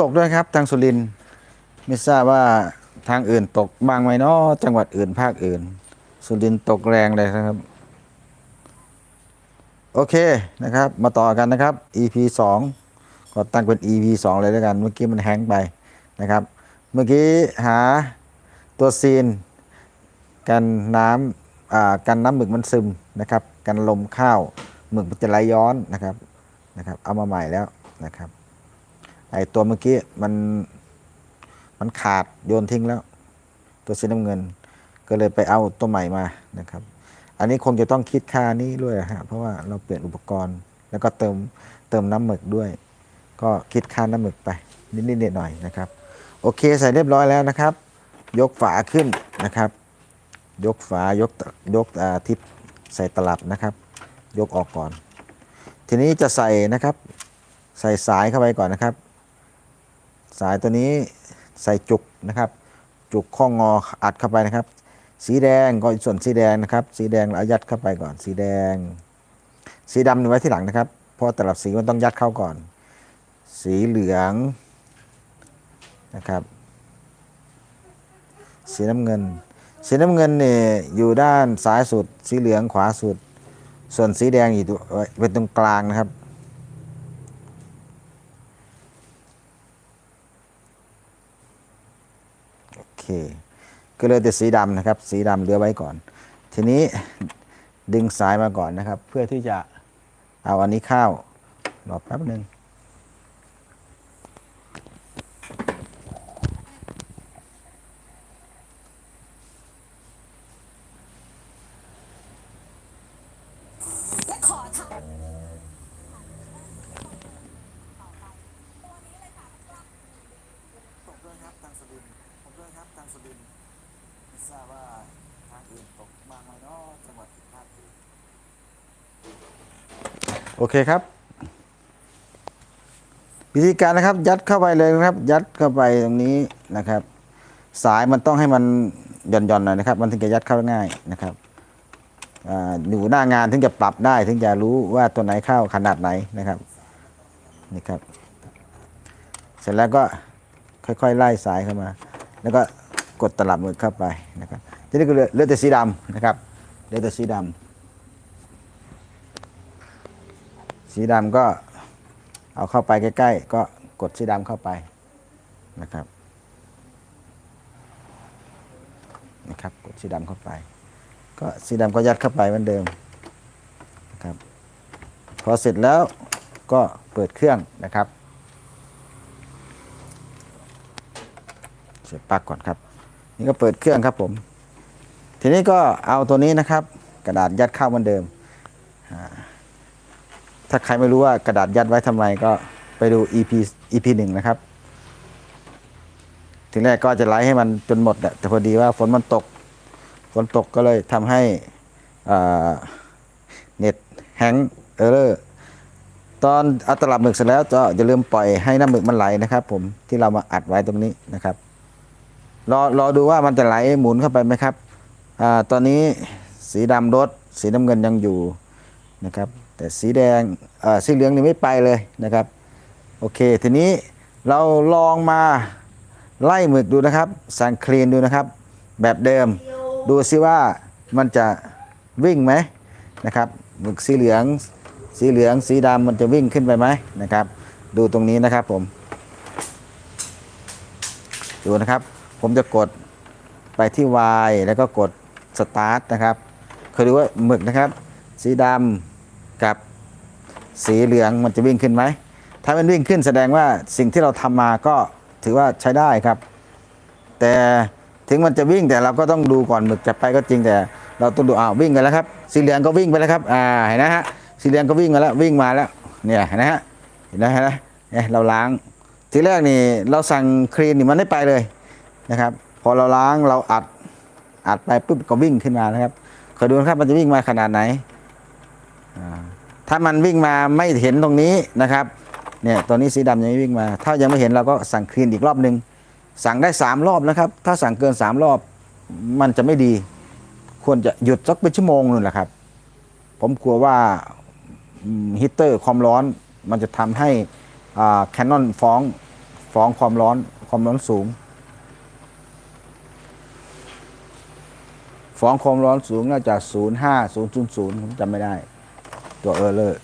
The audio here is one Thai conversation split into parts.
ตกด้วยครับทางสุรินไม่ทราบว่าทางอื่นตกบ้างไหมเนาะจังหวัดอื่นภาคอื่น สุรินตกแรงเลยนะครับ โอเคนะครับ มาต่อกันนะครับ EP 2ก็ตั้งเป็น EP 2 เลยแล้วกัน เมื่อกี้มันแฮงไปนะครับ เมื่อกี้หาตัวซีน กันน้ำอ่ากันน้ำหมึกมันซึมนะครับ กันลมข้าวหมึกมันจะไหลย้อนนะครับนะครับ เอามาใหม่แล้วนะครับ ไอตัวเมื่อกี้มันมันขาดโยนทิ้งแล้ว ตัวสีน้ำเงิน ก็เลยไปเอาตัวใหม่มานะครับ อันนี้คงจะต้องคิดค่านี้ด้วยฮะเพราะว่าเราเปลี่ยนอุปกรณ์ แล้วก็เติมเติมน้ำหมึกด้วย ก็คิดค่าน้ำหมึกไปนิดๆหน่อยๆนะครับ โอเคใส่เรียบร้อยแล้วนะครับ ยกฝาขึ้นนะครับ ยกฝายกยกอาทิปใส่ตลับนะครับ ยกออกก่อน ทีนี้จะใส่นะครับ ใส่สายเข้าไปก่อนนะครับ สายตัวนี้ใส่จุกนะครับ จุกข้องงออัดเข้าไปนะครับ สีแดงก็ส่วนสีแดงนะครับ สีแดงเรายัดเข้าไปก่อน สีแดง สีดำไว้ที่หลังนะครับเพราะแต่ละสีมันต้องยัดเข้าก่อน สีเหลืองนะครับ สีน้ำเงิน สีน้ำเงินเนี่ยอยู่ด้านซ้ายสุด สีเหลืองขวาสุด ส่วนสีแดงอยู่เป็นตรงกลางนะครับ โอเค ก็เลยแต่สีดำนะครับ สีดำเหลือไว้ก่อน ทีนี้ดึงสายมาก่อนนะครับ เพื่อที่จะเอาอันนี้เข้ารอแป๊บหนึ่ง และขอทำ ตกด้วยครับทางสุรินทร์ตกด้วยครับทางสุรินทร์ไม่ทราบว่าทางอื่นตกมากไหมเนาะจังหวัดภาคอื่นโอเคครับ วิธีการนะครับ ยัดเข้าไปเลยนะครับ ยัดเข้าไปตรงนี้นะครับ สายมันต้องให้มันหย่อนๆหน่อยนะครับ มันถึงจะยัดเข้าง่ายนะครับออยู่หน้างานถึงจะปรับได้ถึงจะรู้ว่าตัวไหนเข้าขนาดไหนนะครับนี่ครับ เสร็จแล้วก็ค่อยๆไล่สายเข้ามา แล้วก็ กดตลับหมึกเข้าไปนะครับทีนี้ก็เหลือเลือแต่สีดำนะครับเหลือแต่สีดำสีดำก็เอาเข้าไปใกล้ๆ ก็กดสีดำเข้าไปนะครับนะครับกดสีดำเข้าไป ก็สีดำก็ยัดเข้าไปเหมือนเดิมนะครับพอเสร็จแล้วก็เปิดเครื่องนะครับ เสียบปลั๊กก่อนครับ นี่ก็เปิดเครื่องครับผม ทีนี้ก็เอาตัวนี้นะครับ กระดาษยัดเข้าเหมือนเดิม ถ้าใครไม่รู้ว่ากระดาษยัดไว้ทำไมก็ไปดู EP EP หนึ่งนะครับ ทีแรกก็จะไล่ให้มันจนหมดอะแต่พอดีว่าฝนมันตก ฝนตกก็เลยทำให้เน็ตแฮงเออร์ตอนอาตลับหมึกเสร็จแล้วก็อย่าลืมปล่อยให้น้ำหมึกมันไหลนะครับ ผมที่เรามาอัดไว้ตรงนี้นะครับ รอรอดูว่ามันจะไหลหมุนเข้าไปไหมครับอาตอนนี้สีดำลดสีน้ำเงินยังอยู่นะครับ แต่สีแดงอ่อสีเหลืองนี่ไม่ไปเลยนะครับ โอเค ทีนี้เราลองมาไล่หมึกดูนะครับ สั่งคลีนดูนะครับ แบบเดิม ดูซิว่ามันจะวิ่งไหมนะครับหมึกสีเหลือง สีเหลือง สีดำมันจะวิ่งขึ้นไปไหมนะครับ ดูตรงนี้นะครับผม ดูนะครับ ผมจะกดไปที่ Y แล้วก็กด Start นะครับเคยดูว่าหมึกนะครับ สีดำกับสีเหลืองมันจะวิ่งขึ้นไหม ถ้ามันวิ่งขึ้นแสดงว่าสิ่งที่เราทำมาก็ถือว่าใช้ได้ครับ แต่ถึงมันจะวิ่งแต่เราก็ต้องดูก่อนหมึกจะไปก็จริงแต่ เราต้องดูอ้าววิ่งกันแล้วครับ สีเหลืองก็วิ่งไปแล้วครับอ่าเห็นนะฮะสีเหลืองก็วิ่งมาแล้ววิ่งมาแล้วเนี่ยเห็นนะฮะเห็นนะฮะเนี่ยเราล้างทีแรกนี่เราสั่งคลีนนี่มันไม่ไปเลย นะครับ พอเราล้างเราอัดอัดไปปุ๊บก็วิ่งขึ้นมานะครับคอยดูนะครับมันจะวิ่งมาขนาดไหน ถ้ามันวิ่งมาไม่เห็นตรงนี้นะครับเนี่ยตัวนี้สีดำยังไม่วิ่งมา ถ้ายังไม่เห็นเราก็สั่งคลีนอีกรอบหนึ่งสั่งได้สามรอบนะครับ ถ้าสั่งเกินสามรอบมันจะไม่ดี ควรจะหยุดสักเป็นชั่วโมงนึงแหละครับ ผมกลัวว่าฮีตเตอร์ความร้อนมันจะทำให้แคนนอนฟ้องฟฟ้องความร้อนความร้อนสูง ฟองความร้อนสูงน่าจะศูนย์ห้าศูนย์ศูนย์ศูนย์ผมจำไม่ได้ ตัวเออร์เลอร์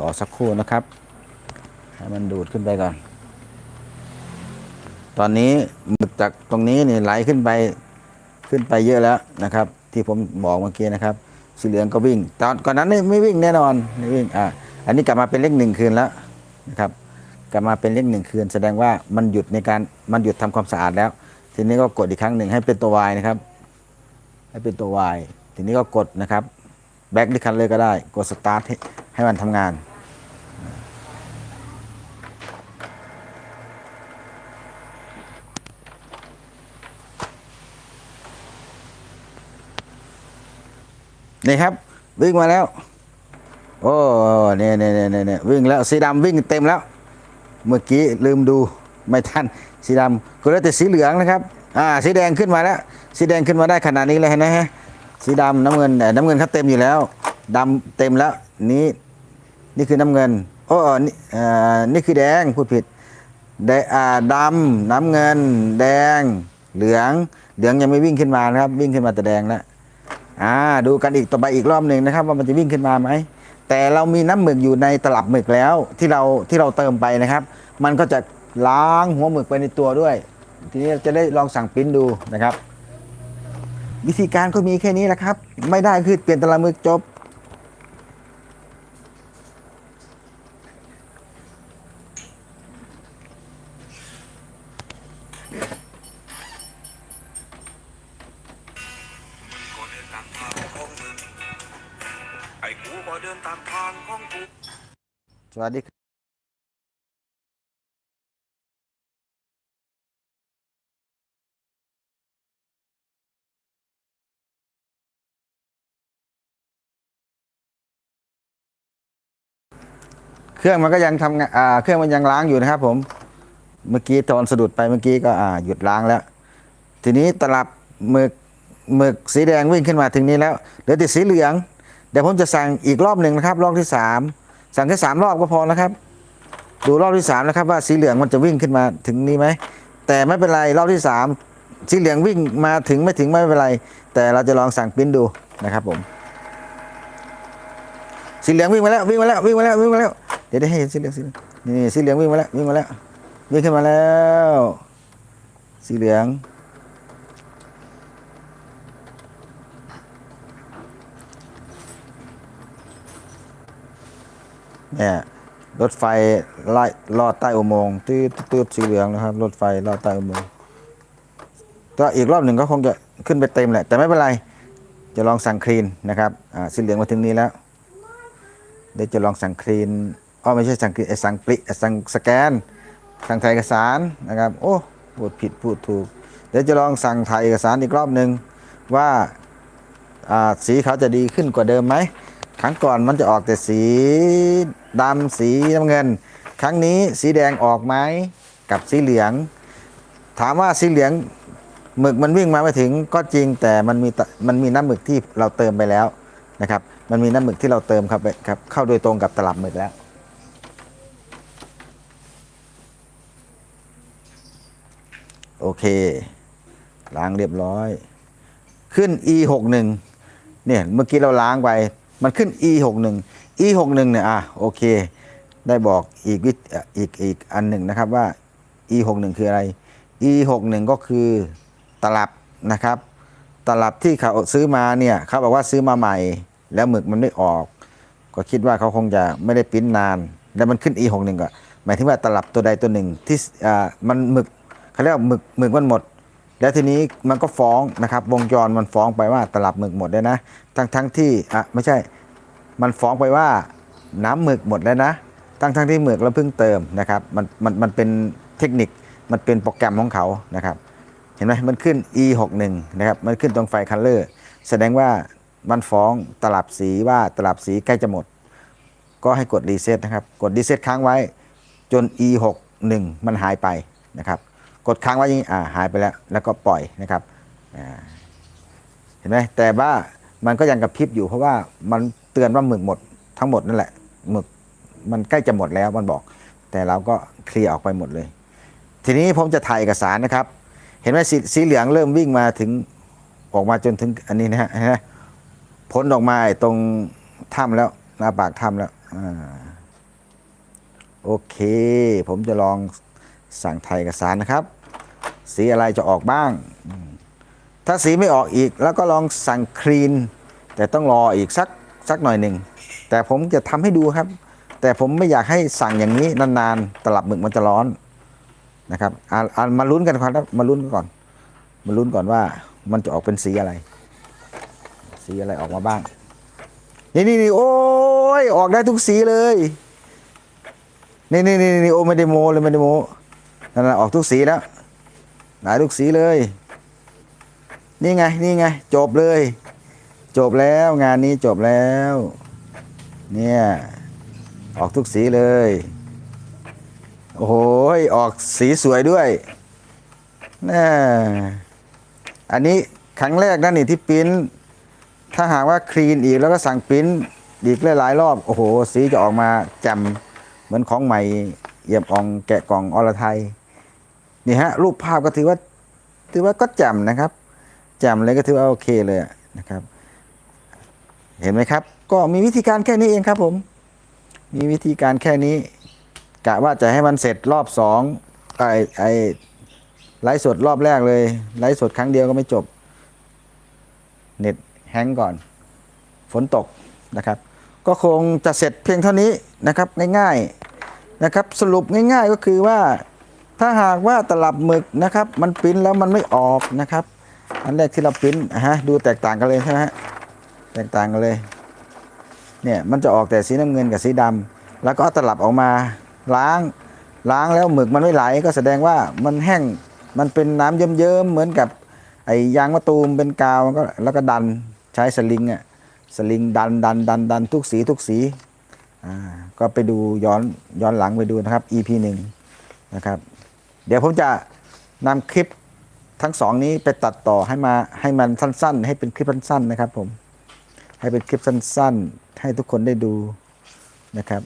รอสักครู่นะครับ ให้มันดูดขึ้นไปก่อน ตอนนี้หมึกจากตรงนี้นี่ไหลขึ้นไปขึ้นไปเยอะแล้วนะครับ ที่ผมบอกเมื่อกี้นะครับ สีเหลืองก็วิ่ง ตอนก่อนนั้นไม่วิ่งแน่นอนไม่วิ่งอ่าอันนี้กลับมาเป็นเลขหนึ่งคืนแล้วนะครับ กลับมาเป็นเลขหนึ่งคืน แสดงว่ามันหยุดในการมันหยุดทำความสะอาดแล้ว ทีนี้ก็กดอีกครั้งหนึ่งให้เป็นตัว Y นะครับ ให้เป็นตัว Y ทีนี้ก็กดนะครับแบ็กดิคันเลยก็ได้ กดสตาร์ทให้มันทำงานนี่ครับ วิ่งมาแล้ว โอ้เนี่ยเนี่ยเนี่ยเนี่ยวิ่งแล้วสีดำวิ่งเต็มแล้ว เมื่อกี้ลืมดูไม่ทันสีดำก็เหลือแต่สีเหลืองนะครับอ่าสีแดงขึ้นมาแล้ว สีแดงขึ้นมาได้ขนาดนี้เลยนไหมฮะสีดำน้ำเงินเอ่น้ำเงินเขาเต็มอยู่แล้วดำเต็มแล้วนี้นี่คือน้ำเงินโอ้นี่อ่อนี่คือแดงพูดผิดแดงอ่าดำน้ำเงิน แดง เหลือง เหลืองยังไม่วิ่งขึ้นมานะครับ วิ่งขึ้นมาแต่แดงแล้วอ่าดูกันอีกต่อไปอีกรอบหนึ่งนะครับ ว่ามันจะวิ่งขึ้นมาไหม แต่เรามีน้ำหมึกอยู่ในตลับหมึกแล้วที่เราที่เราเติมไปนะครับ มันก็จะล้างหัวหมึกไปในตัวด้วย ทีนี้จะได้ลองสั่งปริ้นดูนะครับ วิธีการก็มีแค่นี้แหละครับ ไม่ได้คือเปลี่ยนตลับหมึกจบ เครื่องมันก็ยังทำงานเครื่องมันยังล้างอยู่นะครับ ผมเมื่อกี้ตอนสะดุดไปเมื่อกี้ก็หยุดล้างแล้ว ทีนี้ตลับหมึกหมึกสีแดงวิ่งขึ้นมาถึงนี้แล้วเหลือแต่สีเหลืองเดี๋ยวผมจะสั่งอีกรอบหนึ่งนะครับ รอบที่สามสั่งแค่สามรอบก็พอนะครับ ดูรอบที่สามนะครับ ว่าสีเหลืองมันจะวิ่งขึ้นมาถึงนี้ไหมแต่ไม่เป็นไรรอบที่สามสีเหลืองวิ่งมาถึงไม่ถึงไม่เป็นไร แต่เราจะลองสั่งปิ้นดูนะครับผมสีเหลืองวิ่งมาแล้ววิ่งมาแล้ววิ่งมาแล้ววิ่งมาแล้ว ดี๋ยวได้ให้เห็นสีเหลืองสีเหลืองนี่สีเหลืองวิ่งมาแล้ววิ่งมาแล้ววิ่งขึ้นมาแล้ว สีเหลืองเนี่ยรถไฟไล่ลอดใต้อุโมงค์ตืดตืดสีเหลืองนะครับ รถไฟลอดใต้อุโมงค์ก็อีกรอบหนึ่งก็คงจะขึ้นไปเต็มแหละ แต่ไม่เป็นไร จะลองสั่งคลีนนะครับสีเหลืองมาถึงนี้แล้วเดี๋ยวจะลองสั่งคลีน อ๋อไม่ใช่สั่งคลีนไอ้สั่งปริสั่งสแกนสั่งถ่ายเอกสารนะครับ โอ้พูดผิดพูดถูก เดี๋ยวจะลองสั่งถ่ายเอกสารอีกรอบหนึ่งว่าสีเขาจะดีขึ้นกว่าเดิมไหมครั้งก่อนมันจะออกแต่สีดำสีน้ำเงิน ครั้งนี้สีแดงออกไหมกับสีเหลือง ถามว่าสีเหลืองหมึกมันวิ่งมาไม่ถึงก็จริงแต่มันมีมันมีน้ำหมึกที่เราเติมไปแล้วนะครับ มันมีน้ำหมึกที่เราเติมครับไปครับเข้าโดยตรงกับตลับหมึกแล้ว โอเค ล้างเรียบร้อย ขึ้น e 6 1เนี่ยเมื่อกี้เราล้างไป มันขึ้น e 6 1 e 6 1เนี่ยอะโอเค ได้บอกอีกวิดอีกอีกอันหนึ่งนะครับว่า e 6 1คืออะไร e 6 1ก็คือตลับนะครับ ตลับที่เขาซื้อมาเนี่ยเขาบอกว่าซื้อมาใหม่ แล้วหมึกมันไม่ออก ก็คิดว่าเขาคงจะไม่ได้ปิ้นนาน แล้วมันขึ้น e 6 1ก็หมายถึงว่าตลับตัวใดตัวหนึ่งที่อ่ามันหมึก เขาเรียกว่าหมึกหมึกมันหมด แล้วทีนี้มันก็ฟ้องนะครับ วงจรมันฟ้องไปว่าตลับหมึกหมดแล้วนะ ทั้งทั้งที่อะไม่ใช่มันฟ้องไปว่าน้ำหมึกหมดแล้วนะ ทั้งทั้งที่หมึกเราเพิ่งเติมนะครับมันมันมันเป็นเทคนิคมันเป็นโปรแกรมของเขานะครับเห็นไหมมันขึ้น e 6 1นะครับ มันขึ้นตรงไฟคัลเลอร์แสดงว่ามันฟ้องตลับสีว่าตลับสีใกล้จะหมด ก็ให้กดรีเซ็ตนะครับ กดรีเซ็ตค้างไว้จน e 6 1มันหายไปนะครับ กดค้างไว้อย่างนี้อ่าหายไปแล้ว แล้วก็ปล่อยนะครับอ่าเห็นไหมแต่ว่ามันก็ยังกระพริบอยู่เพราะว่ามันเตือนว่าหมึกหมดทั้งหมดนั่นแหละหมึกมันใกล้จะหมดแล้วมันบอก แต่เราก็เคลียร์ออกไปหมดเลย ทีนี้ผมจะถ่ายเอกสารนะครับ เห็นไหมสีสีเหลืองเริ่มวิ่งมาถึงออกมาจนถึงอันนี้นะฮะนไหมพ้นออกมาตรงถ้ำแล้วหน้าปากถ้ำแล้วอ่าโอเค ผมจะลอง สั่งถ่ายเอกสารนะครับ สีอะไรจะออกบ้าง ถ้าสีไม่ออกอีกแล้วก็ลองสั่งคลีน แต่ต้องรออีกสักสักหน่อยหนึ่ง แต่ผมจะทำให้ดูครับ แต่ผมไม่อยากให้สั่งอย่างนี้นานๆ ตลับหมึกมันจะร้อนนะครับอ่าอ่ามาลุ้นกันครับมาลุ้นกันก่อน มาลุ้นก่อนว่ามันจะออกเป็นสีอะไร สีอะไรออกมาบ้าง นี่นี่นี่โอ้ยออกได้ทุกสีเลย นี่นี่นี่นี่โอ้ไม่ได้โมเลยไม่ได้โม นั่นออกทุกสีแล้วหลายทุกสีเลย นี่ไงนี่ไง จบเลย จบแล้วงานนี้จบแล้ว เนี่ย ออกทุกสีเลย โอ้โหออกสีสวยด้วยน่าอันนี้ครั้งแรกนะนี่ที่ปิ้นถ้าหากว่าคลีนอีกแล้วก็สั่งปิ้นอีกหลายรอบ โอ้โห สีจะออกมาแจ่มเหมือนของใหม่เยี่ยมอองแกะกล่องอรไทย นี่ฮะรูปภาพก็ถือว่าถือว่าก็แจ่มนะครับแจ่มเลยก็ถือว่าโอเคเลยนะครับ เห็นไหมครับ ก็มีวิธีการแค่นี้เองครับผม มีวิธีการแค่นี้กะว่าจะให้มันเสร็จรอบสองไอไอไลฟ์สดรอบแรกเลยไลฟ์สดครั้งเดียวก็ไม่จบ เน็ตแฮงก์ก่อน ฝนตกนะครับ ก็คงจะเสร็จเพียงเท่านี้นะครับง่ายๆนะครับสรุปง่ายๆก็คือว่า ถ้าหากว่าตลับหมึกนะครับ มันปิ้นแล้วมันไม่ออกนะครับ อันแรกที่เราปิ้นฮะดูแตกต่างกันเลยใช่ไหมฮะแตกต่างกันเลยเนี่ยมันจะออกแต่สีน้ำเงินกับสีดำแล้วก็ตลับออกมาล้างล้างแล้วหมึกมันไม่ไหลก็แสดงว่ามันแห้งมันเป็นน้ำเยิ้มๆเหมือนกับไอ้ยางมะตูมเป็นกาวก็แล้วก็ดันใช้สลิงอะสลิงดันดันดันดันทุกสีทุกสีอ่าก็ไปดูย้อนย้อนหลังไปดูนะครับ EP หนึ่งนะครับ เดี๋ยวผมจะนำคลิปทั้งสองนี้ไปตัดต่อให้มาให้มันสั้น ๆ ให้เป็นคลิปสั้นๆนะครับ ผม ให้เป็นคลิปสั้น ๆ ให้ทุกคนได้ดูนะครับ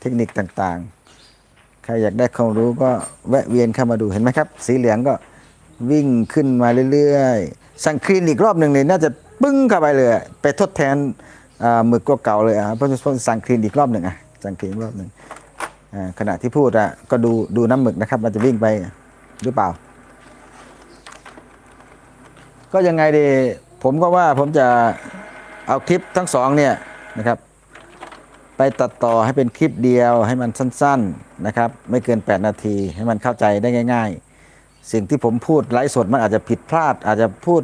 เทคนิคต่างๆ ใครอยากได้ความรู้ก็แวะเวียนเข้ามาดูเห็นไหมครับ สีเหลืองก็วิ่งขึ้นมาเรื่อยๆ สั่งคลีนอีกรอบหนึ่งเลยน่าจะปึ้งเข้าไปเลย ไปทดแทนหมึกเก่าเลยอะเพราะสั่งคลีนอีกรอบหนึ่งอะสั่งคลีนรอบหนึ่ง ขณะที่พูดอะก็ดูดูน้ำหมึกนะครับ มันจะวิ่งไปหรือเปล่า ก็ยังไงดีผมก็ว่าผมจะเอาคลิปทั้งสองเนี่ยนะครับ ไปตัดต่อให้เป็นคลิปเดียวให้มันสั้น ๆนะครับ ไม่เกิน 8 นาทีให้มันเข้าใจได้ง่าย ๆ สิ่งที่ผมพูดไลฟ์สดมันอาจจะผิดพลาด อาจจะพูด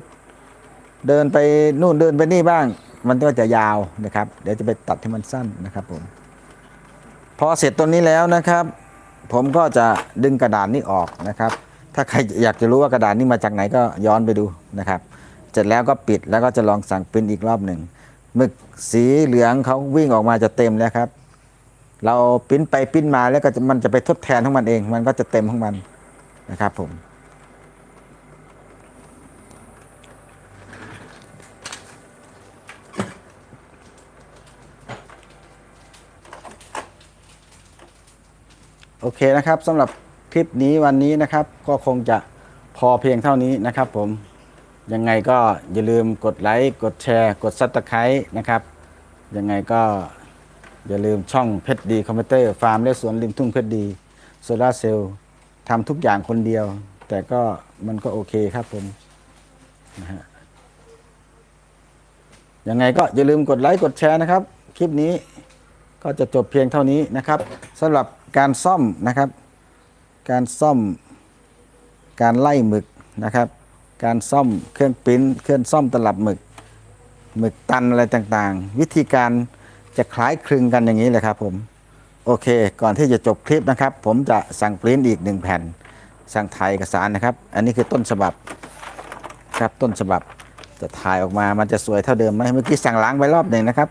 เดินไปนู่นเดินไปนี่บ้าง มันก็จะยาวนะครับ เดี๋ยวจะไปตัดให้มันสั้นนะครับผม พอเสร็จตัวนี้แล้วนะครับ ผมก็จะดึงกระดานนี้ออกนะครับ ถ้าใครอยากจะรู้ว่ากระดานนี้มาจากไหนก็ย้อนไปดูนะครับ เสร็จแล้วก็ปิดแล้วก็จะลองสั่งปริ้นอีกรอบหนึ่งหมึกสีเหลืองเขาวิ่งออกมาจะเต็มแล้วครับ เราปิ้นไปปิ้นมาแล้วก็มันจะไปทดแทนของมันเอง มันก็จะเต็มของมันนะครับผม โอเคนะครับสำหรับคลิปนี้วันนี้นะครับ ก็คงจะพอเพียงเท่านี้นะครับ ผมยังไงก็อย่าลืมกดไลค์กดแชร์ กดซับสไครต์นะครับยังไงก็อย่าลืมช่องเพชรดีคอมพิวเตอร์ฟาร์มและสวนริมทุ่งเพชรดีโซลาเซลล์ทำทุกอย่างคนเดียว แต่ก็มันก็โอเคครับผมนะฮะยังไงก็อย่าลืมกดไลค์กดแชร์นะครับ คลิปนี้ก็จะจบเพียงเท่านี้นะครับสำหรับ การซ่อมนะครับ การซ่อม การไล่หมึกนะครับ การซ่อมเครื่องปริ้นเครื่องซ่อมตลับหมึก หมึกตันอะไรต่างๆ วิธีการจะคล้ายคลึงกันอย่างนี้เลยครับผมโอเค ก่อนที่จะจบคลิปนะครับ ผมจะสั่งปริ้นอีกหนึ่งแผ่น สั่งถ่ายเอกสารนะครับ อันนี้คือต้นฉบับครับต้นฉบับจะถ่ายออกมามันจะสวยเท่าเดิมไหมเมื่อกี้สั่งล้างไปรอบหนึ่งนะครับ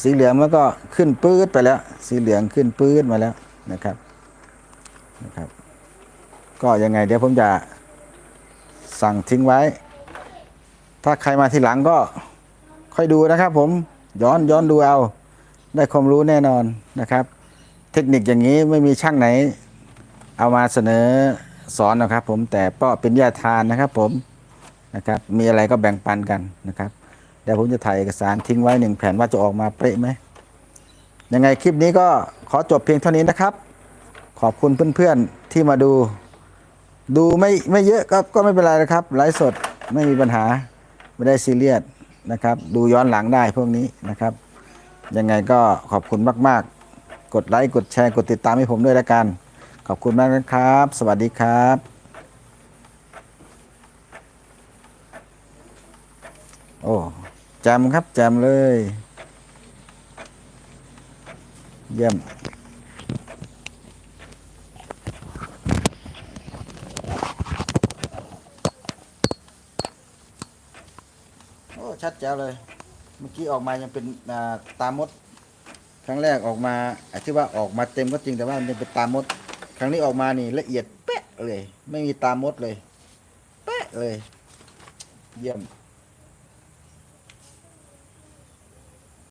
สีเหลืองมันก็ขึ้นปื๊ดไปแล้ว สีเหลืองขึ้นปื๊ดมาแล้ว นะครับนะครับ ก็ยังไงเดี๋ยวผมจะสั่งทิ้งไว้ ถ้าใครมาทีหลังก็ค่อยดูนะครับผมย้อนย้อนดูเอาได้ความรู้แน่นอนนะครับ เทคนิคอย่างนี้ไม่มีช่างไหน เอามาเสนอสอนนะครับผมแต่ก็เป็นญาทานนะครับผมนะครับ มีอะไรก็แบ่งปันกันนะครับเดี๋ยวผมจะถ่ายเอกสารทิ้งไว้หนึ่งแผ่นว่าจะออกมาเป๊ะไหม ยังไงคลิปนี้ก็ขอจบเพียงเท่านี้นะครับ ขอบคุณเพื่อนๆที่มาดู ดูไม่ไม่เยอะก็ก็ไม่เป็นไรนะครับไลฟ์สดไม่มีปัญหาไม่ได้ซีเรียสนะครับ ดูย้อนหลังได้พวกนี้นะครับ ยังไงก็ขอบคุณมาก ๆ กดไลค์กดแชร์กดติดตามให้ผมด้วยละกัน ขอบคุณมากนะครับ สวัสดีครับโอ้ แจมครับ แจมเลย เยี่ยมโอ้ชัดแจ๋วเลย เมื่อกี้ออกมายังเป็นตามด ครั้งแรกออกมาอ้ที่ว่าออกมาเต็มก็จริงแต่ว่ามันเป็นตามด ครั้งนี้ออกมานี่ละเอียดเป๊ะเลย ไม่มีตามดเลย เป๊ะเลย เยี่ยม